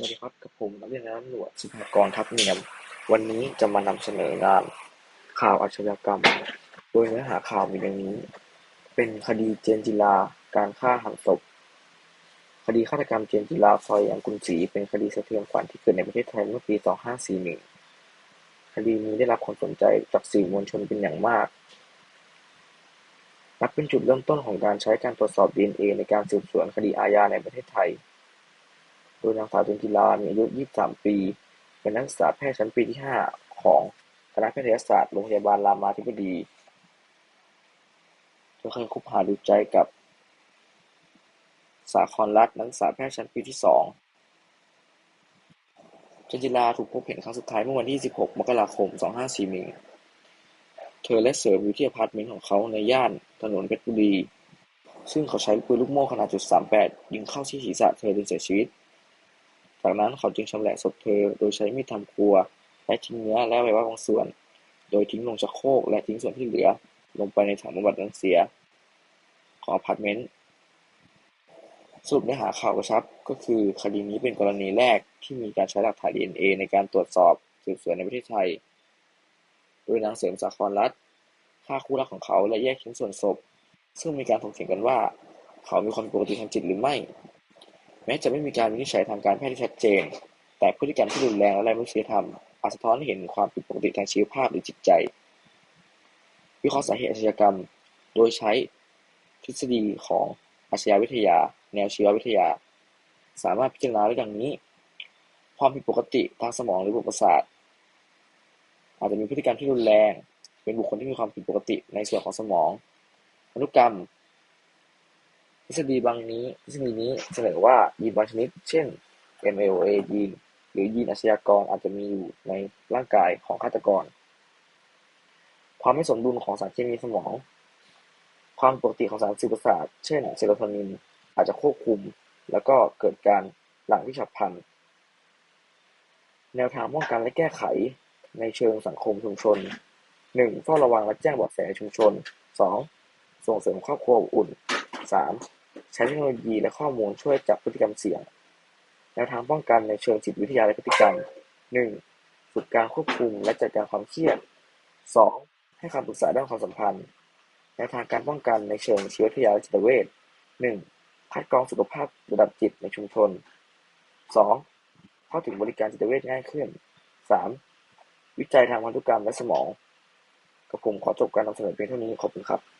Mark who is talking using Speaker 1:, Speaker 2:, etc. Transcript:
Speaker 1: สวัสดีครับ กับผมนักเรียนในตำรวจสุภากรทัพเนียม วันนี้จะมานำเสนองานข่าวอาชญากรรม โดยเนื้อหาข่าวมีดังนี้ เป็นคดีเจนจิลา การฆ่าหันศพ คดีฆาตกรรมเจนจิลาซอยอังกุลศรีเป็นคดีสะเทือนขวัญที่เกิดในประเทศไทยเมื่อปี 2541 คดีนี้ได้รับความสนใจจากสื่อมวลชนเป็นอย่างมาก นับเป็นจุดเริ่มต้นของการใช้การตรวจสอบ DNA ในการสืบสวนคดีอาญาในประเทศไทย โดยนางสาวเจนจิลามีอายุ 23 ปี เป็นนักศึกษาแพทย์ชั้นปีที่ 5 ของคณะแพทยศาสตร์โรงพยาบาลรามาธิบดี เธอเคยคบหาดูใจกับ สาครรัฐนักศึกษาแพทย์ชั้นปีที่2เจนจิลาถูกพบเห็นครั้งสุดท้ายเมื่อวันที่ 16 มกราคม 2541 เธอและเสริมอยู่ที่อพาร์ตเมนต์ของเขาในย่านถนนเพชรบุรีซึ่งเขาใช้ปืนลูกโม่ขนาดจุด38ยิงเข้าที่ศีรษะเธอจนเสียชีวิต จากนั้นเขาจึงชำแหละศพเธอ โดยใช้มีดทำครัว และทิ้งเนื้อและอวัยวะบางส่วน โดยทิ้งลงชักโครกและทิ้งส่วนที่เหลือ ลงไปในถังบำบัดน้ำเสีย ของอพาร์ตเมนต์สรุปเนื้อหาข่าวกระชับ ก็คือคดีนี้เป็นกรณีแรกที่มีการใช้หลักฐาน DNA ในการตรวจสอบสืบสวนในประเทศไทย โดยนางเสริมสาครรัฐฆ่าคู่รักของเขาและแยกชิ้นส่วนศพ ซึ่งมีการถกเถียงกันว่า เขามีความปกติทางจิตหรือไม่ แม้จะไม่มีการวินิจฉัยทางการแพทย์ที่ชัดเจน แต่พฤติกรรมที่รุนแรงและไร้มนุษยธรรมอาจสะท้อนให้เห็นความผิดปกติทางชีวภาพหรือจิตใจ วิเคราะห์สาเหตุอาชญากรรม โดยใช้ทฤษฎีของอาชญาวิทยา แนวชีววิทยา สามารถพิจารณาได้ดังนี้ความผิดปกติทางสมองหรือระบบประสาทอาจจะมีพฤติกรรมที่รุนแรง เป็นบุคคลที่มีความผิดปกติในส่วนของสมองพันธุกรรม ทฤษฎีบางนี้ทฤษฎีนี้เสนอว่ายีนบางชนิด เช่น MLA ยีนหรือยีนอาชญากรอาจจะมีอยู่ในร่างกายของฆาตกร ความไม่สมดุลของสารเคมีสมอง ความปกติของสารสื่อประสาท เช่นเซโรโทนินอาจจะควบคุม แล้วก็เกิดการหลั่งที่ฉับพลัน แนวทางป้องกันและแก้ไขในเชิงสังคมชุมชน 1. เฝ้าระวังและแจ้งเบาะแสชุมชน 2. ส่งเสริมครอบครัวอบอุ่น 3. ใช้เทคโนโลยีและข้อมูลช่วยจับพฤติกรรมเสี่ยงแนวทางป้องกันในเชิงจิตวิทยาและพฤติกรรม 1. ฝึกการควบคุมและจัดการความเครียด 2. ให้คำปรึกษาด้านความสัมพันธ์แนวทางการป้องกันในเชิงชีววิทยาและจิตเวช 1. คัดกรองสุขภาพระดับจิตในชุมชน 2. เข้าถึงบริการจิตเวชง่ายขึ้น 3. วิจัยทางพันธุกรรมและสมอง กับผมขอจบการนำเสนอเพียงเท่านี้ขอบคุณครับ